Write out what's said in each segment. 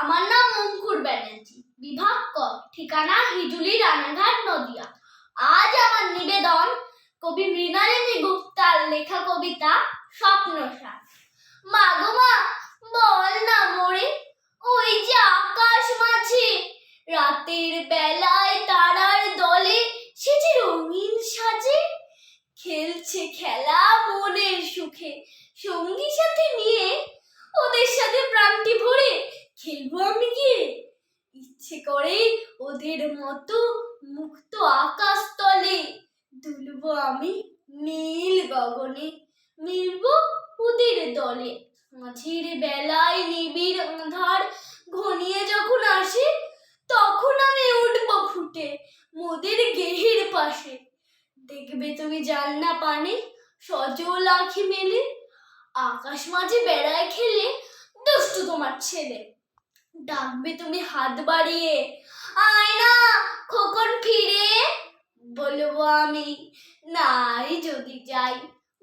আমার নাম অঙ্কুর ব্যানার্জি। বিভাগ ক, ঠিকানা হিজুলি রানাঘাট, নদিয়া। আজ আমার নিবেদন কবি মৃণালিনী গুপ্তার লেখা কবিতা স্বপ্নসার। মা বল না ওই যে আকাশ মাঝে, রাতের বেলায় তারার দলে সে যে রঙিন সাজে, খেলছে খেলা মনের সুখে। সঙ্গী সাথে নিয়ে ওদের সাথে প্রাণটি ভরে খেলব আমি গিয়ে ইচ্ছে করে ওদের মতো মুক্ত আকাশ তলে দুলবো আমি নীল গগনে, মিলবো ওদের দলে। মাঝের বেলায় নিবিড় আঁধার ঘনিয়ে যখন আসে, তখন আমি উঠবো ফুটে মোদের গেহের পাশে। দেখবে তুমি জাননা পানে সজল আখি মেলে, আকাশ মাঝে বেড়ায় খেলে দুষ্টু তোমার ছেলে। ডাকবে তুমি হাত বাড়িয়ে। আয় না খোকন ফিরে। বলব আমি, নাই যদি যাই,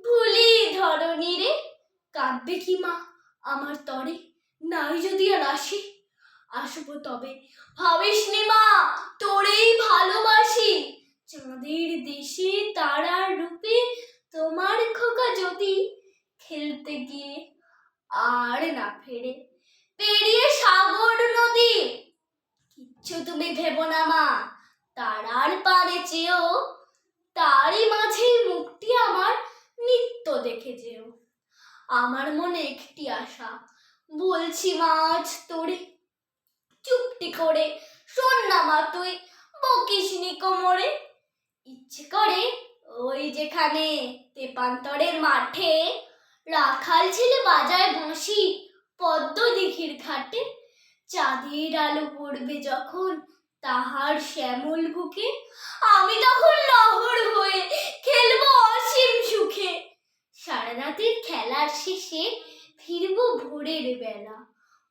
ভুলি ধরনি রে। কাঁদবে কি মা আমার তরে? নাই যদি আর আসি। আসব তবে। ভাবিস নি মা, তোরেই ভালোবাসি। চাঁদের দেশে তারার রূপে তোমার খোকা যদি খেলতে গিয়ে আর না ফেরে। পেরিয়ে সাগর নদী। কিচ্ছু তুমি ভেবো না, মা। তারার পারে চেয়েও, তারই মাঝেই মুক্তি আমার নিত্য দেখে যেও। আমার মনে একটি আশা। বলছি, মা, আজ তোরে চুপটি করে শোন না, মা, তুই বকিস কোমরে। ইচ্ছে করে ওই যেখানে তেপান্তরের মাঠে রাখাল ছেলে বাজায় বাঁশি পদ্ম দিঘির ঘাটে চাঁদের আলো পড়বে যখন তাহার শ্যামল বুকে, আমি তখন লহর হয়ে খেলব অসীম সুখে। সারা রাতের খেলার শেষে ফিরবো ভোরের বেলা।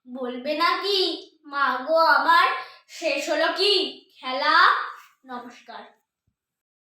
বলবে নাকি, মা গো আমার, শেষ হলো কি? খেলা? নমস্কার।